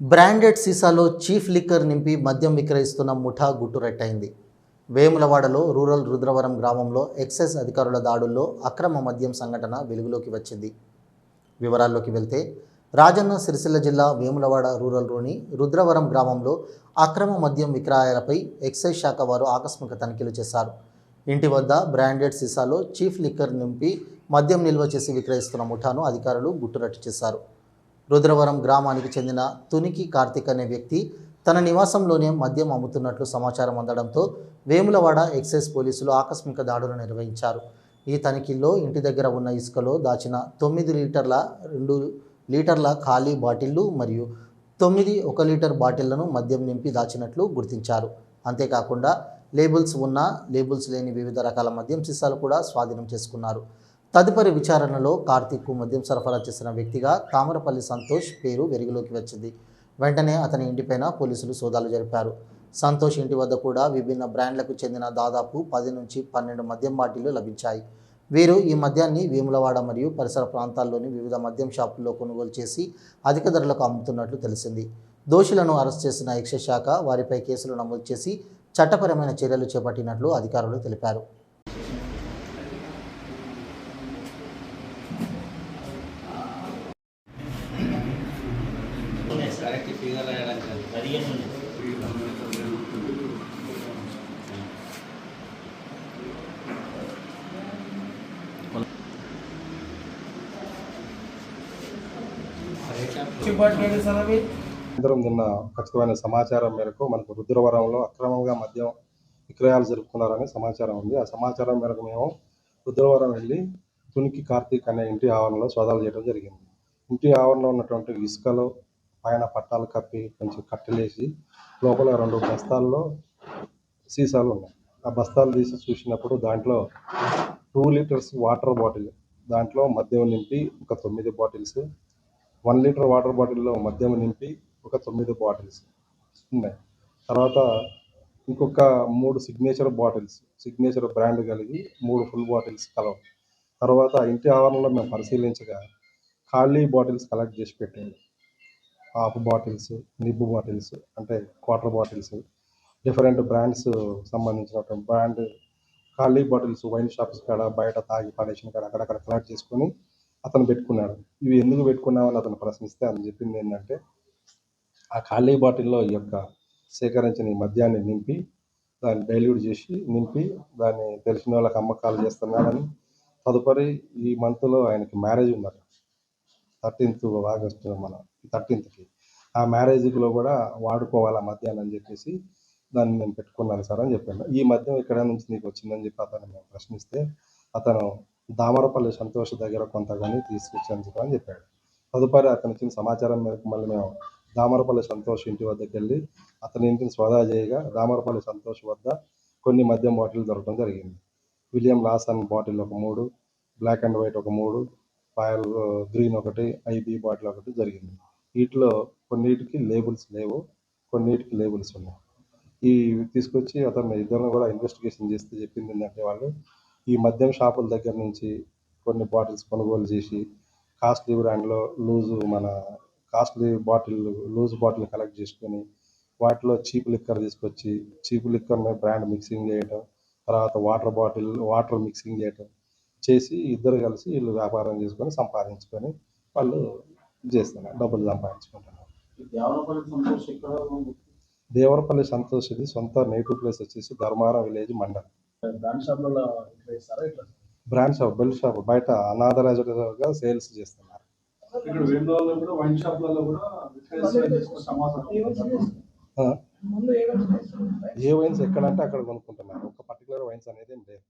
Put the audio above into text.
Branded సీసాలో chief liquor నింపి మద్యం విక్రయిస్తున్న ముఠా గుట్టురెట్టయింది వేములవాడలో రూరల్ రుద్రవరం గ్రామంలో ఎక్సైజ్ అధికారుల దాడుల్లో అక్రమ మద్యం సంఘటన వెలుగులోకి వచ్చింది. వివరాల్లోకి వెళ్తే రాజన్న సిరిసిల్ల జిల్లా వేములవాడ రూరల్లోని రుద్రవరం గ్రామంలో అక్రమ మద్యం విక్రయాలపై ఎక్సైజ్ శాఖ వారు ఆకస్మిక తనిఖీలు చేశారు. ఇంటి వద్ద బ్రాండెడ్ సీసాలో చీఫ్ లిక్కర్ నింపి మద్యం నిల్వ చేసి విక్రయిస్తున్న ముఠాను అధికారులు గుట్టురట్టు చేశారు. రుద్రవరం గ్రామానికి చెందిన తునికి కార్తిక్ అనే వ్యక్తి తన నివాసంలోనే మద్యం అమ్ముతున్నట్లు సమాచారం అందడంతో వేములవాడ ఎక్సైజ్ పోలీసులు ఆకస్మిక దాడులు నిర్వహించారు. ఈ తనిఖీల్లో ఇంటి దగ్గర ఉన్న ఇసుకలో దాచిన తొమ్మిది లీటర్ల రెండు లీటర్ల ఖాళీ బాటిళ్ళు మరియు తొమ్మిది ఒక లీటర్ బాటిళ్ళను మద్యం నింపి దాచినట్లు గుర్తించారు. అంతేకాకుండా లేబుల్స్ ఉన్న లేబుల్స్ లేని వివిధ రకాల మద్యం సీసాలు కూడా స్వాధీనం చేసుకున్నారు. తదుపరి విచారణలో కార్తీక్కు మద్యం సరఫరా చేసిన వ్యక్తిగా తామరపల్లి సంతోష్ పేరు వెలుగులోకి వచ్చింది. వెంటనే అతని ఇంటిపైన పోలీసులు సోదాలు జరిపారు. సంతోష్ ఇంటి వద్ద కూడా విభిన్న బ్రాండ్లకు చెందిన దాదాపు పది నుంచి పన్నెండు మద్యం బాటిళ్ళు లభించాయి. వీరు ఈ మద్యాన్ని వేములవాడ మరియు పరిసర ప్రాంతాల్లోని వివిధ మద్యం షాపుల్లో కొనుగోలు చేసి అధిక ధరలకు అమ్ముతున్నట్లు తెలిసింది. దోషులను అరెస్ట్ చేసిన ఎక్సైజ్ శాఖ వారిపై కేసులు నమోదు చేసి చట్టపరమైన చర్యలు చేపట్టినట్లు అధికారులు తెలిపారు. ఫిగర్ రాయడానికి పదిహేను నిన్న ఖచ్చితమైన సమాచారం మేరకు మనకు రుద్రవరంలో అక్రమంగా మద్యం విక్రయాలు జరుపుకున్నారని సమాచారం ఉంది. ఆ సమాచారం మేరకు మేము రుద్రవరం వెళ్ళి తునికి కార్తీక్ అనే ఇంటి ఆవరణలో సోదాలు చేయడం జరిగింది. ఇంటి ఆవరణలో ఉన్నటువంటి ఇసుకలో పైన పట్టాలు కప్పి కొంచెం కట్టెలేసి లోపల రెండు బస్తాల్లో సీసాలు ఉన్నాయి. ఆ బస్తాలు తీసి చూసినప్పుడు దాంట్లో టూ లీటర్స్ వాటర్ బాటిల్ దాంట్లో మద్యం నింపి ఒక తొమ్మిది బాటిల్స్ వన్ లీటర్ వాటర్ బాటిల్లో మద్యం నింపి ఒక తొమ్మిది బాటిల్స్ ఉన్నాయి. తర్వాత ఇంకొక మూడు సిగ్నేచర్ బాటిల్స్ సిగ్నేచర్ బ్రాండ్ కలిగి మూడు ఫుల్ బాటిల్స్ కలవు. తర్వాత ఇంటి ఆవరణలో మేము పరిశీలించగా ఖాళీ బాటిల్స్ కలెక్ట్ చేసి పెట్టాము హాఫ్ బాటిల్స్ నిబ్బు బాటిల్స్ అంటే క్వార్టర్ బాటిల్స్ డిఫరెంట్ బ్రాండ్స్ సంబంధించినటువంటి బ్రాండ్ ఖాళీ బాటిల్స్ వైన్ షాప్స్ కాడ బయట తాగి పడేసిన కాడ అక్కడక్కడ కలెక్ట్ చేసుకొని అతను పెట్టుకున్నాడు. ఇవి ఎందుకు పెట్టుకున్నామని అతను ప్రశ్నిస్తే అతను చెప్పింది ఏంటంటే ఆ ఖాళీ బాటిల్లో ఈ యొక్క సేకరించిన ఈ మద్యాన్ని నింపి దాన్ని డైల్యూట్ చేసి నింపి దాన్ని తెలిసిన వాళ్ళకి అమ్మకాలు చేస్తున్నాడని తదుపరి ఈ మంత్లో ఆయనకి మ్యారేజ్ ఉందట థర్టీన్త్ ఆగస్ట్ మన థర్టీన్త్కి. ఆ మ్యారేజ్లో కూడా వాడుకోవాలి మధ్యాహ్నం అని చెప్పేసి దాన్ని నేను పెట్టుకున్నాను సార్ అని చెప్పాను. ఈ మధ్య ఇక్కడ నుంచి నీకు వచ్చిందని చెప్పి అతను మేము ప్రశ్నిస్తే అతను దామరపల్లి సంతోష్ దగ్గర కొంత కానీ తీసుకొచ్చాను అని చెప్పాడు. తదుపరి అతను ఇచ్చిన సమాచారం మేరకు మళ్ళీ మేము దామరపల్లి సంతోష్ ఇంటి వద్దకు వెళ్ళి అతని ఇంటిని సోదా చేయగా దామరపల్లి సంతోష్ వద్ద కొన్ని మద్యం బాటిల్ దొరకడం జరిగింది. విలియం లాసన్ బాటిల్ ఒక మూడు బ్లాక్ అండ్ వైట్ ఒక మూడు ఫైర్ గ్రీన్ ఒకటి ఐబీ బాటిల్ ఒకటి జరిగింది. వీటిలో కొన్నిటికి లేబుల్స్ లేవు కొన్నిటికి లేబుల్స్ ఉన్నాయి. ఈ తీసుకొచ్చి అతను ఇద్దరిని కూడా ఇన్వెస్టిగేషన్ చేస్తే చెప్పింది ఏంటంటే వాళ్ళు ఈ మద్యం షాపుల దగ్గర నుంచి కొన్ని బాటిల్స్ కొనుగోలు చేసి కాస్ట్లీ బ్రాండ్లో లూజు మన costly bottle loose bottle collect చేసుకొని వాటిలో చీప్ లిక్కర్ తీసుకొచ్చి చీప్ లిక్కర్ని బ్రాండ్ మిక్సింగ్ చేయడం తర్వాత వాటర్ బాటిల్ వాటర్ మిక్సింగ్ చేయటం చేసి ఇద్దరు కలిసి వీళ్ళు వ్యాపారం చేసుకొని సంపాదించుకొని వాళ్ళు చేస్తున్నారు డబ్బులు సంపాదించుకుంటున్నారు. దేవరపల్లి సంతోష్ ఇది సొంత నేటివ్ ప్లేస్ వచ్చేసి ధర్మారం విలేజ్ మండలం. బ్రాండ్ షాప్ బెల్ షాప్ బయట అనాథరైజ్డ్గా సేల్స్ చేస్తున్నారు. ఏ వైన్స్ ఎక్కడంటే అక్కడ కొనుక్కుంటున్నారు. ఒక పర్టికులర్ వైన్స్ అనేది ఏం లేదు.